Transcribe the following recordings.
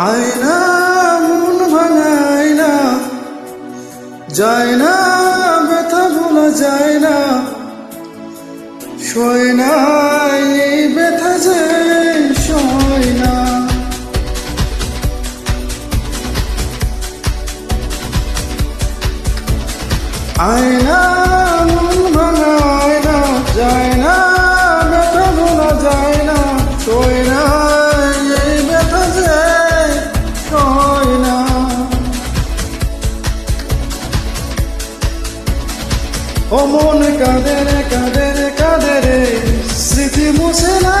আয়না মন ভাঙায় না যায় না ব্যথা ভোলা যায় না শোয় না আয়না, মন ভাঙায় না যায় না কাঁদে রে কাঁদে রে কাঁদে রে, স্মৃতি মুছে না।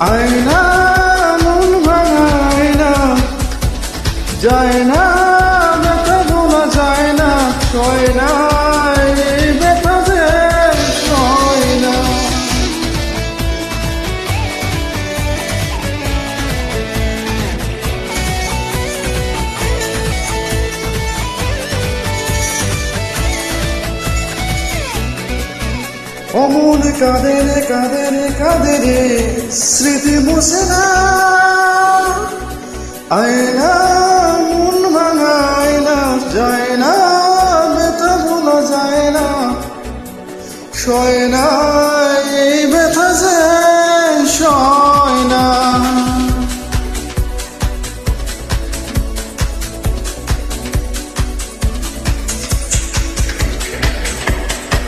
আয়না, মন ভাঙায় না যায় না অমন কাঁদে রে কাঁদে রে কাঁদে রে স্মৃতি মুছে না। আয়না ভোলা যায় না